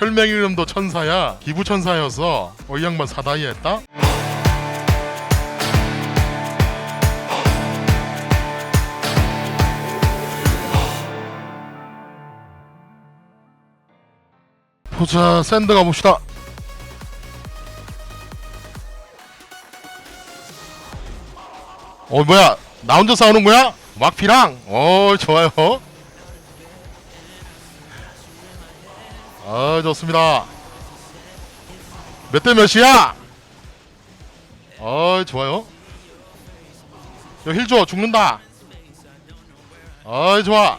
혈맹 이름도 천사야 기부 천사여서 어, 이 양반 사다이 했다? 보자 샌드 가봅시다 어 뭐야 나 혼자 싸우는 거야? 막피랑 어 좋아요 아 좋습니다. 몇 대 몇이야? 어 좋아요. 힐줘. 죽는다. 아 좋아.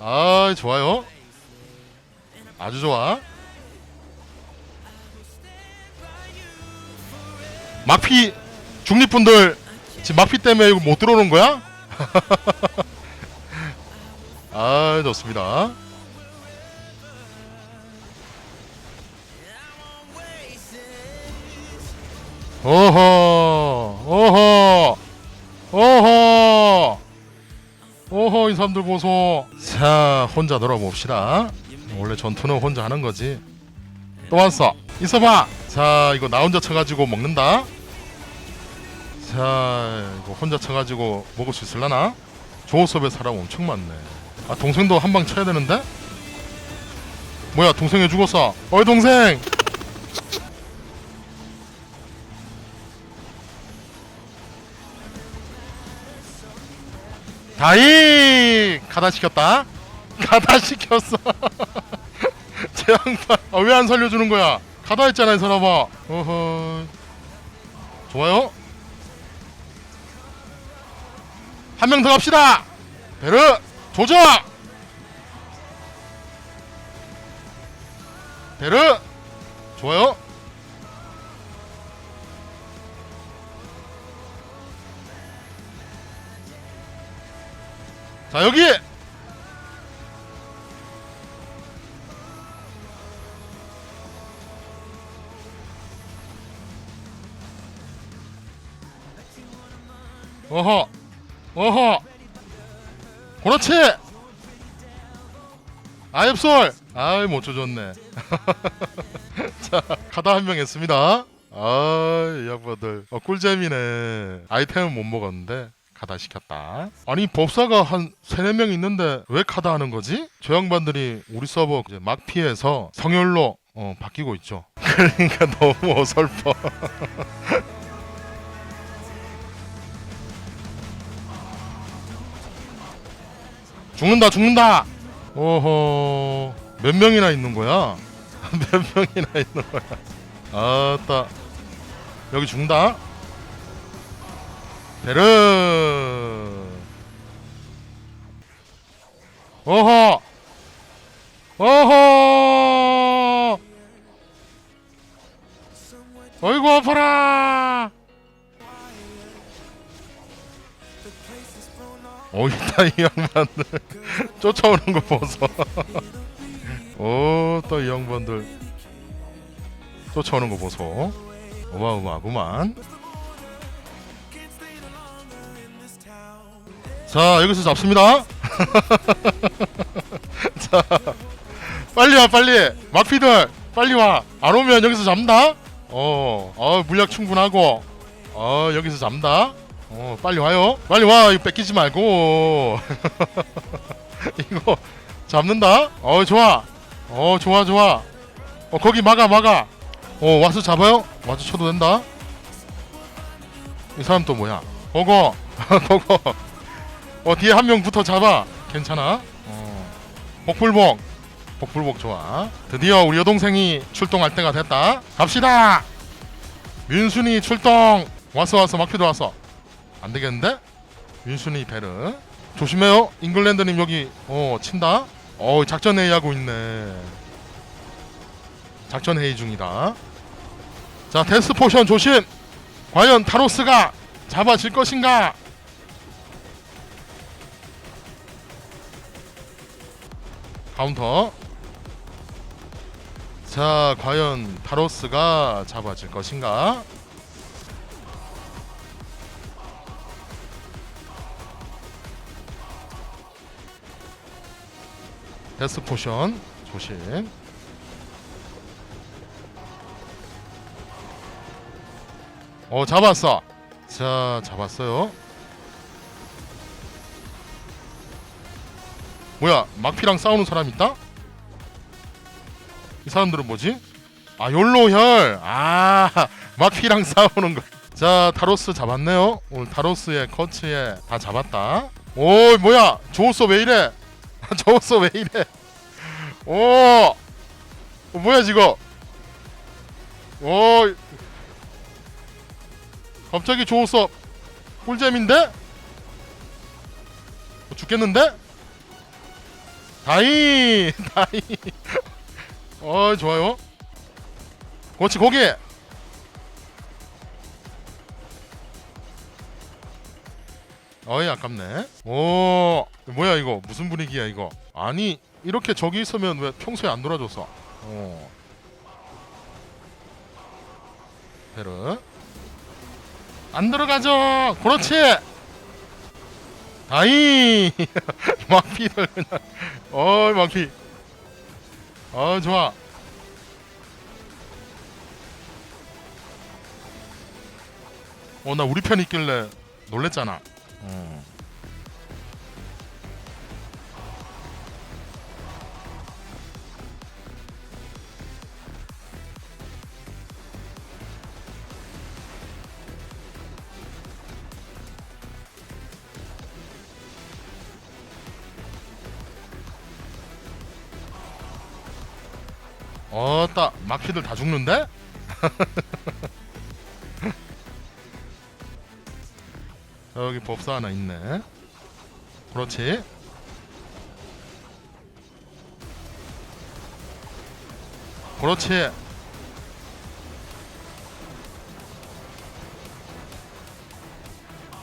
아 좋아요. 아주 좋아. 막피 중립분들 지금 막피 때문에 이거 못 들어오는 거야? 아 좋습니다 어허 어허 어허 어허 이 사람들 보소. 자 혼자 놀아봅시다. 원래 전투는 혼자 하는 거지. 또 왔어. 있어봐. 자 이거 나 혼자 쳐가지고 먹는다. 자 이거 혼자 쳐가지고 먹을 수 있을라나? 조호섭의 사람 엄청 많네. 아 동생도 한 방 쳐야 되는데? 뭐야 동생 왜 죽었어. 어이 동생 다이 가다 시켰다. 가다 시켰어. 제 양반. 아, 왜안 살려주는 거야? 가다 했잖아 이 사람아 어허. 좋아요. 한 명 더 갑시다. 베르 조져! 베르 좋아요 자 여기! 어허! 어허! 그렇지! 아엽솔 아이 못 쳐줬네. 자 카드 한명 했습니다. 아이 양반들. 어, 꿀잼이네. 아이템은 못 먹었는데 카다 시켰다. 아니 법사가 한 세네 명 있는데 왜 카다 하는 거지? 저 양반들이 우리 서버 이제 막 피해서 성혈로 어, 바뀌고 있죠. 그러니까 너무 어설퍼. 죽는다 죽는다! 오호 몇 명이나 있는 거야? 몇 명이나 있는 거야? 아따 여기 죽는다 베르. 어허. 어허. 어이구 아파라. 어이다 이 양반들 쫓아오는 거 보소. 어또 이 양반들 쫓아오는 거 보소. 어마어마하구만 자 여기서 잡습니다. 자 빨리 와 빨리. 막피들 빨리 와 안 오면 여기서 잡는다. 어, 어 물약 충분하고. 어 여기서 잡는다. 어 빨리 와요. 빨리 와 이거 뺏기지 말고. 이거 잡는다. 어 좋아. 어 좋아 좋아. 어 거기 막아 막아. 어 와서 잡아요? 와서 쳐도 된다. 이 사람 또 뭐야? 거거. 거거 어 뒤에 한명 붙어 잡아. 괜찮아. 어. 복불복. 복불복 좋아. 드디어 우리 여동생이 출동할 때가 됐다. 갑시다. 민순이 출동. 왔어 왔어 막피도 왔어 안 되겠는데? 민순이 베르 조심해요. 잉글랜드님 여기 어 친다? 어 작전 회의 하고 있네. 작전 회의 중이다. 자 데스 포션 조심. 과연 타로스가 잡아질 것인가 카운터 자 과연 타로스가 잡아질 것인가 데스 포션 조심. 어 잡았어. 자 잡았어요. 뭐야 막피랑 싸우는 사람 있다? 이 사람들은 뭐지? 아 욜로혈. 아 막피랑 싸우는 거. 자 타로스 잡았네요. 오늘 타로스의 커츠에 다 잡았다. 오 뭐야 조우소 왜 이래? 조우소 왜 이래? 오 어, 뭐야 지금? 오 갑자기 조우소 꿀잼인데? 어, 죽겠는데? 다이 다이. 어 좋아요. 그렇지 고기. 어이 아깝네. 오 뭐야 이거? 무슨 분위기야 이거? 아니 이렇게 저기 있으면 왜 평소에 안 놀아줬어 어. 베르 안 들어가죠. 그렇지 아이 막피들 그냥 어이 막피. 어 좋아. 어 나 우리 편 있길래 놀랬잖아. 어. 어따 막피들 다 죽는데? 여기 법사 하나 있네. 그렇지. 그렇지.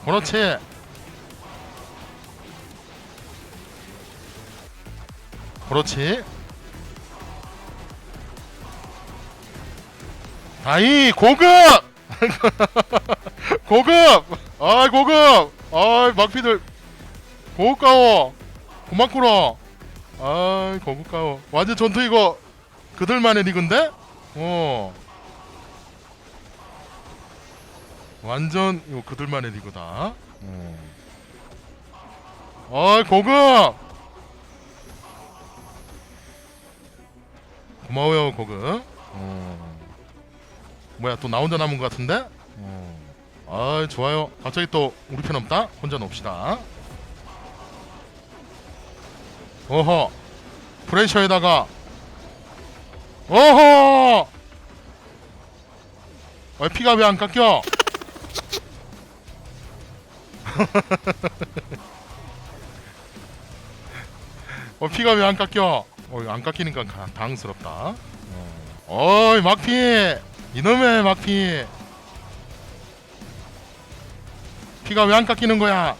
그렇지. 그렇지. 다이 고급! 고급! 아이 고급! 아이 막피들 고급가워 고맙구나 아이 고급가워 완전 전투 이거 그들만의 리그인데? 어 완전 이거 그들만의 리그다 어. 아이 고급! 고마워요 고급 어. 뭐야 또 나 혼자 남은 것 같은데? 어. 아 좋아요 갑자기 또 우리 편 없다? 혼자 놉시다 어허 프레셔에다가 어허 어, 피가 왜 안 깎여 어 피가 왜 안 깎여 어안 깎이니까 가- 당황스럽다 어. 어이 막피 이놈의 막피 피가 왜 안 깎이는 거야?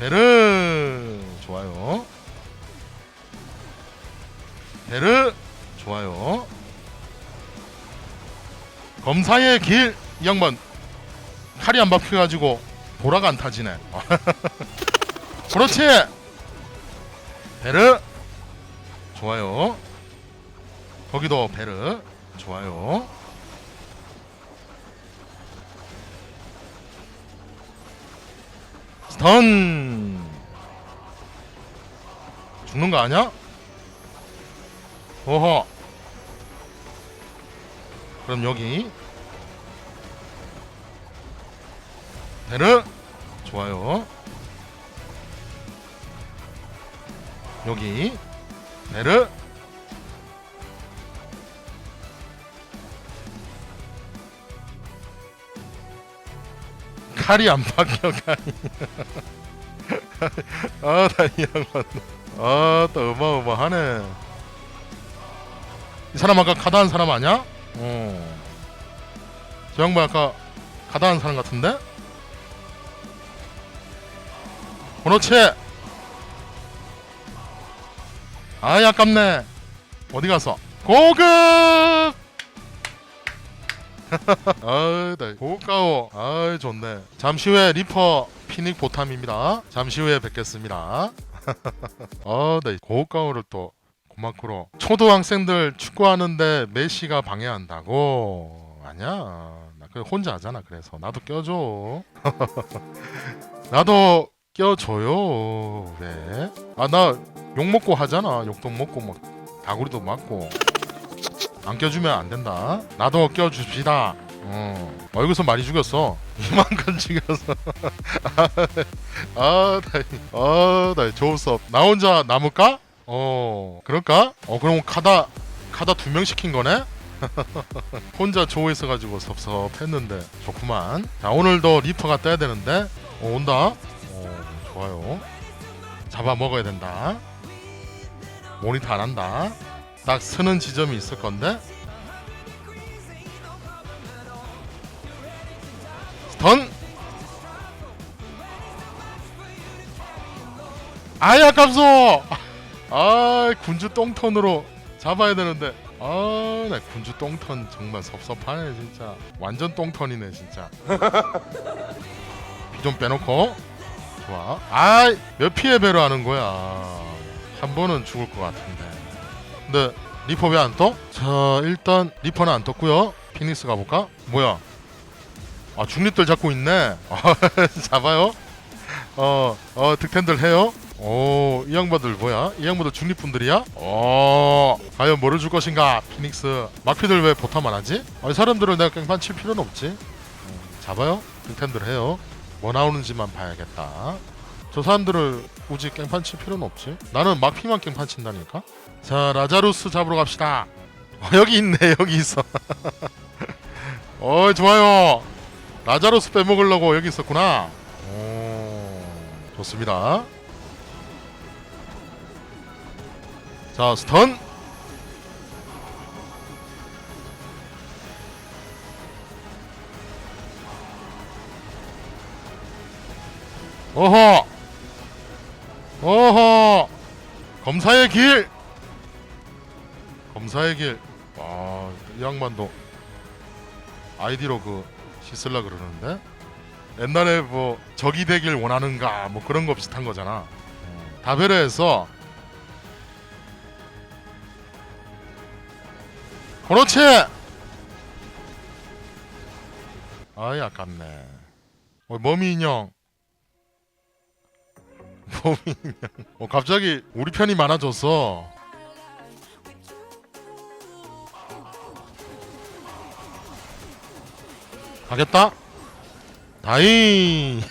베르 좋아요. 베르 좋아요. 검사의 길이 양반 칼이 안 박혀가지고 보라가 안 타지네. 그렇지. 베르. 좋아요. 거기도 베르. 좋아요. 스턴. 죽는 거 아니야? 어허 그럼 여기. 베르. 좋아요 여기. 베르. 칼이 안 박혀 칼이 아나이 양반. 아또 어마어마하네. 이 사람 아까 가다한 사람 아니야? 어저 양반 아까 가다한 사람 같은데? 그렇지 아이 아깝네. 어디 갔어 고급! 아이 나 고가워. 아이 좋네. 잠시 후에 리퍼 피닉 보탐입니다. 잠시 후에 뵙겠습니다. 아, 나 고가오를 또 고마크로. 초등학생들 축구하는데 메시가 방해한다고. 아니야. 나그 혼자 하잖아. 그래서 나도 껴줘. 나도 껴줘요. 왜아 나 욕 먹고 하잖아. 욕도 먹고 막 다구리도 맞고. 안 껴주면 안 된다. 나도 껴줍시다. 어. 어, 여기서 많이 죽였어. 이만큼 죽였어 아 나 아 나 좋을 수 없. 나 혼자 남을까? 어. 그럴까? 어 그럼 카다 카다 두 명 시킨 거네? 혼자 조우 있어가지고 섭섭했는데 좋구만. 자 오늘도 리퍼가 떠야 되는데. 어, 온다. 어 좋아요. 잡아 먹어야 된다. 모니터 안 한다. 딱 서는 지점이 있을 건데. 스턴. 아이 아깝소. 아 군주 똥턴으로 잡아야 되는데. 아나 군주 똥턴 정말 섭섭하네 진짜. 완전 똥턴이네 진짜. 비 좀 빼놓고 좋아 아몇 피해 배로 하는 거야 한 번은 죽을 것 같은데 근데 리퍼 왜 안 떠? 자 일단 리퍼는 안 떴고요 피닉스 가볼까? 뭐야 아 중립들 잡고 있네 아, 잡아요 어, 어 득템들 해요 오, 이 양반들 뭐야? 이 양반들 중립분들이야? 어, 과연 뭐를 줄 것인가? 피닉스. 막피들 왜 보탐 안 하지? 아니, 사람들을 내가 깽판 칠 필요는 없지. 음, 잡아요? 득템들 해요. 뭐 나오는지만 봐야겠다. 저 사람들을 굳이 깽판 칠 필요는 없지. 나는 막피만 깽판 친다니까. 자, 라자루스 잡으러 갑시다. 어, 여기 있네, 여기 있어. 어, 좋아요. 라자루스 빼먹으려고 여기 있었구나. 오, 좋습니다. 자 스턴 어허. 어허. 검사의 길. 검사의 길와이 양반도. 아이디로 그 씻을라 그러는데? 옛날에 뭐 적이 되길 원하는가 뭐 그런 거 비슷한 거잖아. 다베르에서 그렇지. 아이 아깝네. 어, 머미 인형. 머미 인형. 어 갑자기 우리 편이 많아졌어. 가겠다. 다잉.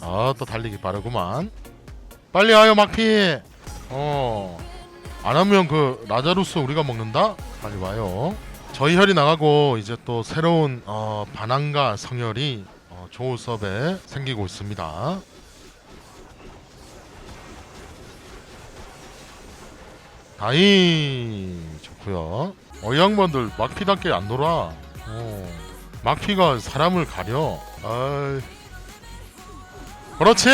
아또 달리기 빠르구만. 빨리 와요 막피. 어. 안 하면 그 라자루스 우리가 먹는다? 빨리 와요. 저희 혈이 나가고 이제 또 새로운 어, 반항과 성혈이 어, 조우섭에 생기고 있습니다. 다이 좋고요. 어, 이 양반들 막피답게 안 놀아. 어, 막피가 사람을 가려. 아이. 그렇지.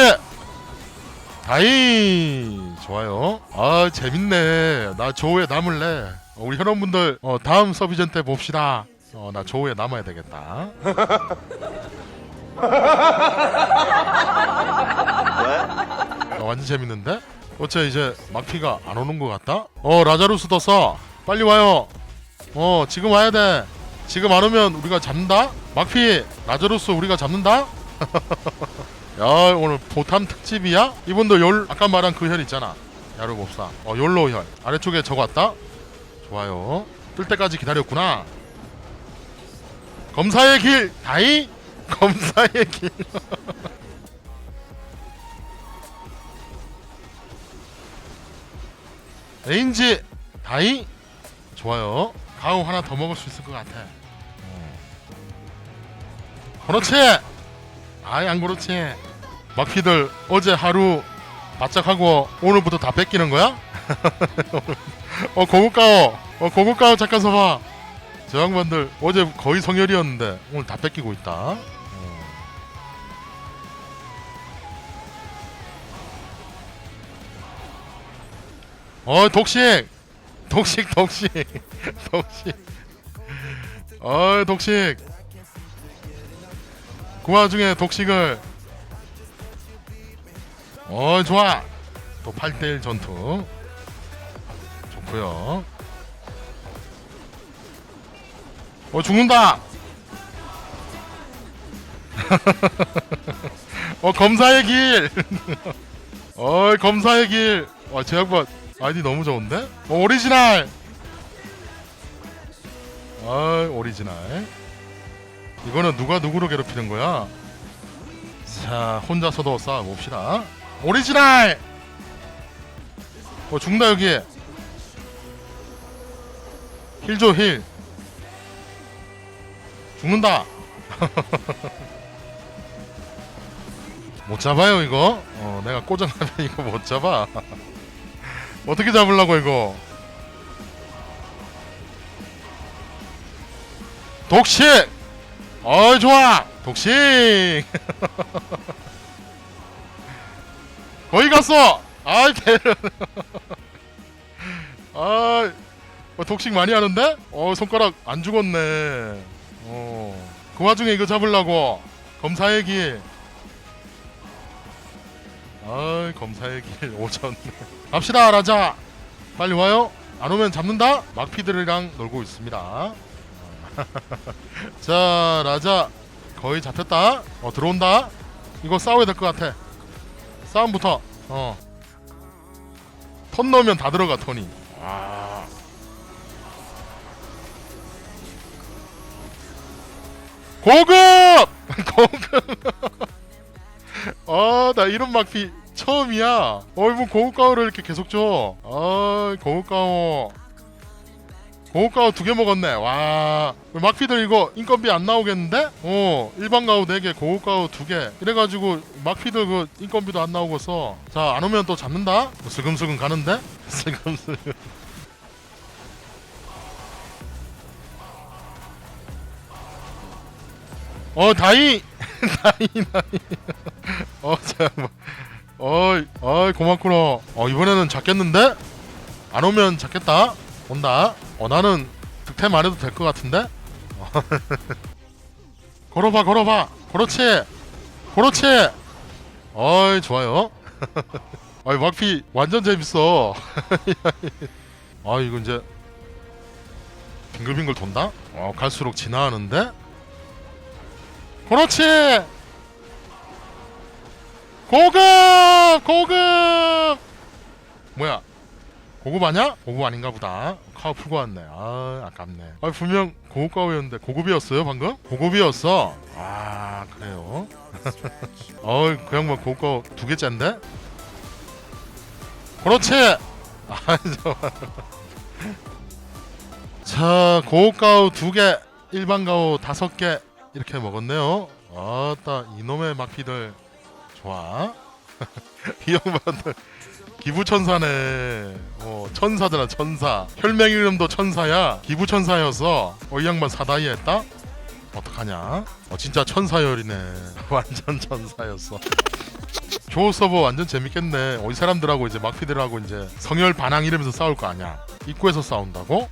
다이 좋아요. 아 재밌네. 나 조우에 남을래. 어, 우리 혈원분들 어, 다음 서비전 때 봅시다. 어, 나 조우에 남아야 되겠다. 어, 완전 재밌는데? 어째 이제 막피가 안 오는 것 같다? 어 라자루스 더 써. 빨리 와요. 어 지금 와야 돼. 지금 안 오면 우리가 잡는다. 막피 라자루스 우리가 잡는다. 야 오늘 보탐 특집이야? 이분도 열 아까 말한 그 혈 있잖아 야루 몹사 어 열로 혈 아래쪽에 저거 왔다 좋아요 뜰 때까지 기다렸구나 검사의 길 다이 검사의 길 레인지 다이? 좋아요. 가우 하나 더 먹을 수 있을 것 같아. 어. 그렇지. 아이 안 그렇지. 막피들 어제 하루 바짝하고 오늘부터 다 뺏기는 거야? 어 고급가오. 어 고급가오 잠깐 서봐 저 양반들 어제 거의 성혈이었는데 오늘 다 뺏기고 있다. 어, 어 독식! 독식 독식! 독식! 어 독식! 그 와중에 독식을 어 좋아! 또 8대1 전투. 좋고요 어 죽는다. 어 검사의 길. 어이 검사의 길. 와, 제 양반 아이디 너무 좋은데? 어, 오리지널. 어이 오리지널. 이거는 누가 누구로 괴롭히는 거야? 자 혼자서도 싸워봅시다. 오리지널! 어 죽는다 여기 힐 줘 힐 죽는다. 못 잡아요 이거? 어 내가 꽂아놔면 이거 못 잡아. 어떻게 잡으려고 이거? 독식! 어이 좋아! 독식! 거기 갔어! 아이 개 아이 어, 독식 많이 하는데? 어 손가락 안 죽었네 어 그 와중에 이거 잡으려고 검사의 길 아이 검사의 길 오졌네 갑시다 라자. 빨리 와요. 안 오면 잡는다? 막피들이랑 놀고 있습니다. 자 라자. 거의 잡혔다. 어 들어온다. 이거 싸워야 될 것 같아. 싸움부터. 어 턴 넣으면 다 들어가 턴이. 와 고급! 고급! 아 나 이런 막피 처음이야. 어이 뭐 고급 가오를 이렇게 계속 줘. 어이 고급 가오. 고급 가오 두 개 먹었네. 와. 막피들 이거 인건비 안 나오겠는데? 어 일반 가오 4개 고급 가오 2개. 이래가지고 막피들 그 인건비도 안 나오고서. 자 안 오면 또 잡는다? 뭐 슬금슬금 가는데? 슬금슬금 어 다이. 다이 다이. 어참. 어이 어이 고맙구나. 어 이번에는 잡겠는데? 안 오면 잡겠다. 온다. 어 나는 득템 안 해도 될 것 같은데? 걸어봐 걸어봐. 그렇지. 그렇지. 어이 좋아요. 아이 막피 완전 재밌어. 아 이거 이제 빙글빙글 돈다? 어 갈수록 진화하는데 그렇지. 고급 고급. 뭐야? 고급 아냐? 고급 아닌가 보다. 카우 풀고 왔네. 아 아깝네. 아 분명 고급 가오였는데 고급이었어요 방금? 고급이었어. 아 그래요? 어이 그 양반 고급 가오 두 개째인데? 그렇지. 아 좋아 자 고급 가오 두개 일반 가오 다섯 개 이렇게 먹었네요. 아따 이놈의 막피들. 좋아. 이 양반들. 기부천사네. 어 천사잖아 천사. 혈맹 이름도 천사야. 기부천사여서 어 이 양반 사다이 했다? 어떡하냐? 어 진짜 천사열이네. 완전 천사였어. 조 서버 완전 재밌겠네. 어, 이 사람들하고 이제 막피들하고 이제 성열 반항 이러면서 싸울 거 아니야. 입구에서 싸운다고?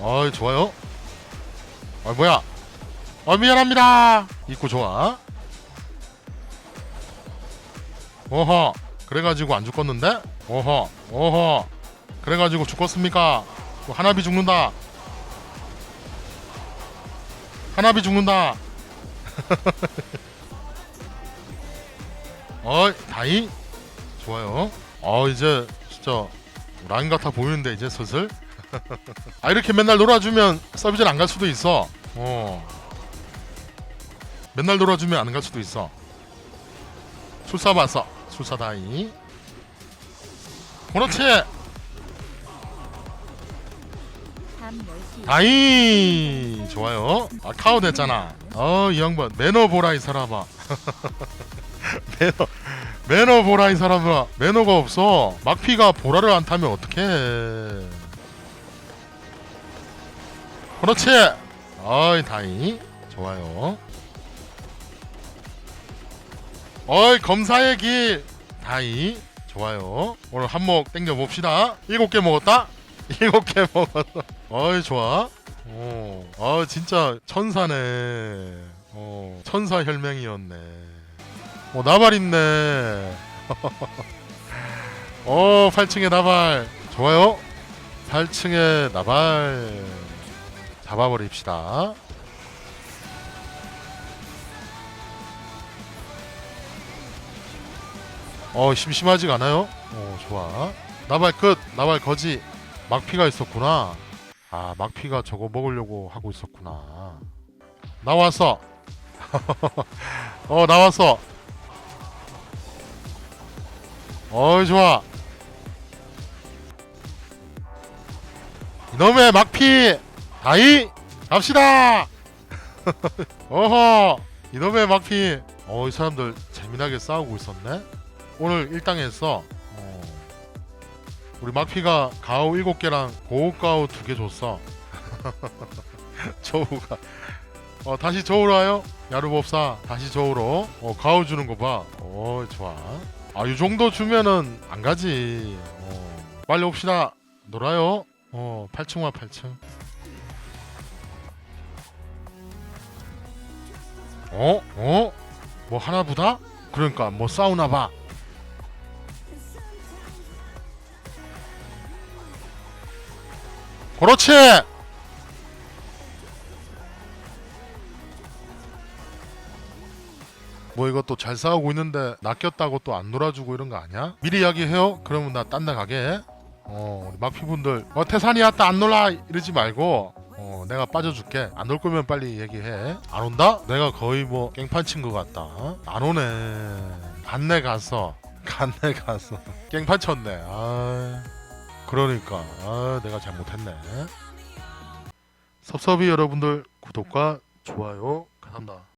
어이 좋아요. 아 뭐야? 어 미안합니다. 입구 좋아. 어허. 그래가지고 안 죽었는데? 어허. 어허. 그래가지고 죽었습니까? 또 하나비 죽는다. 하나비 죽는다. 어이 다이? 좋아요. 어 이제 진짜 라인 같아 보이는데 이제 슬슬 아 이렇게 맨날 놀아주면 서비스를 안 갈 수도 있어. 어. 맨날 놀아주면 안 갈 수도 있어. 술사 봤어 술사 다이. 그렇지. 밤 10시 다이. 좋아요. 아 카우 됐잖아. 어 이 양반. 매너 보라 이 사람아. 매너 매너 보라 이 사람아. 매너가 없어. 막피가 보라를 안 타면 어떡해 그렇지 어이 다이 좋아요 어이 검사의 길 다이 좋아요 오늘 한몫 땡겨 봅시다 일곱 개 먹었다 일곱 개 먹었어 어이 좋아 어, 아 진짜 천사네. 어, 천사 혈맹이었네. 어, 나발 있네. 어, 8층에 나발. 좋아요. 8층에 나발. 잡아버립시다. 어, 심심하지가 않아요? 어, 좋아. 나발 끝. 나발 거지. 막피가 있었구나. 아, 막피가 저거 먹으려고 하고 있었구나. 나왔어. 어, 나왔어. 어이, 좋아. 이놈의 막피! 다이! 갑시다! 어허! 이놈의 막피! 어, 이 사람들 재미나게 싸우고 있었네? 오늘 일당에서, 어, 우리 막피가 가오 7개랑 고급 가오 2개 줬어. 저우가. 어, 다시 저우로 와요? 야루법사, 다시 저우로. 어, 가오 주는 거 봐. 어, 좋아. 아, 이 정도 주면은 안 가지. 어, 빨리 옵시다. 놀아요. 어, 8층 와, 8층. 어? 어? 뭐 하나보다? 그러니까 뭐 싸우나 봐. 그렇지. 뭐 이것도 잘 싸우고 있는데 낚였다고 또 안 놀아주고 이런 거 아니야? 미리 이야기해요. 그러면 나 딴 데 가게. 어, 우리 마피분들 어 태산이 왔다 안 놀라 이러지 말고 어, 내가 빠져줄게. 안 올 거면 빨리 얘기해. 안 온다? 내가 거의 뭐 깽판 친 것 같다. 안 오네. 간내 가서 간내 가서 깽판 쳤네. 아, 그러니까 아, 내가 잘못했네. 섭섭이 여러분들 구독과 좋아요 감사합니다.